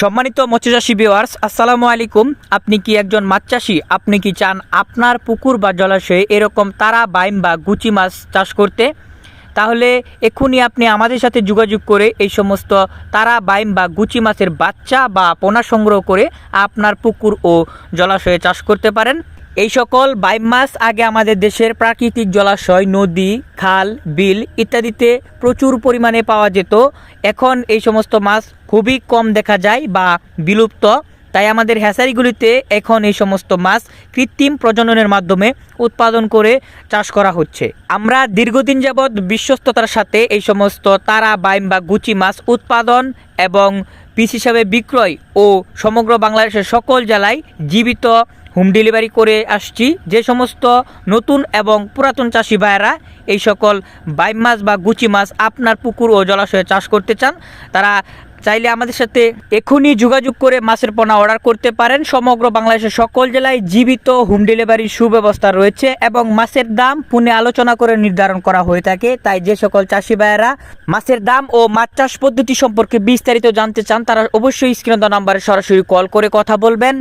সম্মানিত মৎস্যচাষী ভিওয়ার্স আসসালামু আলাইকুম। আপনি কি একজন মাছ চাষি? আপনি কি চান আপনার পুকুর বা জলাশয়ে এরকম তারা, বাইম বা গুচি মাছ চাষ করতে? তাহলে এক্ষুনি আপনি আমাদের সাথে যোগাযোগ করে এই সমস্ত তারা, বাইম বা গুচি মাছের বাচ্চা বা পোনা সংগ্রহ করে আপনার পুকুর ও জলাশয়ে চাষ করতে পারেন। এই সকল বাইম মাছ আগে আমাদের দেশের প্রাকৃতিক জলাশয়, নদী, খাল, বিল ইত্যাদিতে প্রচুর পরিমাণে পাওয়া যেত। এখন এই সমস্ত মাছ খুবই কম দেখা যায় বা বিলুপ্ত। তাই আমাদের হ্যাচারিগুলিতে এখন এই সমস্ত মাছ কৃত্রিম প্রজননের মাধ্যমে উৎপাদন করে চাষ করা হচ্ছে। আমরা দীর্ঘদিন যাবৎ বিশ্বস্ততার সাথে এই সমস্ত তারা, বাইম বা গুচি মাছ উৎপাদন এবং পিস হিসাবে বিক্রয় ও সমগ্র বাংলাদেশের সকল জেলায় জীবিত হোম ডেলিভারি করে আসছি। যে সমস্ত নতুন এবং পুরাতন চাষি ভাইয়েরা এই সকল বাইম মাছ বা গুচি মাছ আপনার পুকুর ও জলাশয়ে চাষ করতে চান, তারা চাইলে আমাদের সাথে এখনই যোগাযোগ করে মাছের পোনা অর্ডার করতে পারেন। সমগ্র বাংলাদেশের সকল জেলায় জীবিত হোম ডেলিভারির সুব্যবস্থা রয়েছে এবং মাছের দাম পুনে আলোচনা করে নির্ধারণ করা হয়ে থাকে। তাই যে সকল চাষি ভাইয়েরা মাছের দাম ও মাছ চাষ পদ্ধতি সম্পর্কে বিস্তারিত জানতে চান, তারা অবশ্যই স্ক্রিন নাম্বারে সরাসরি কল করে কথা বলবেন।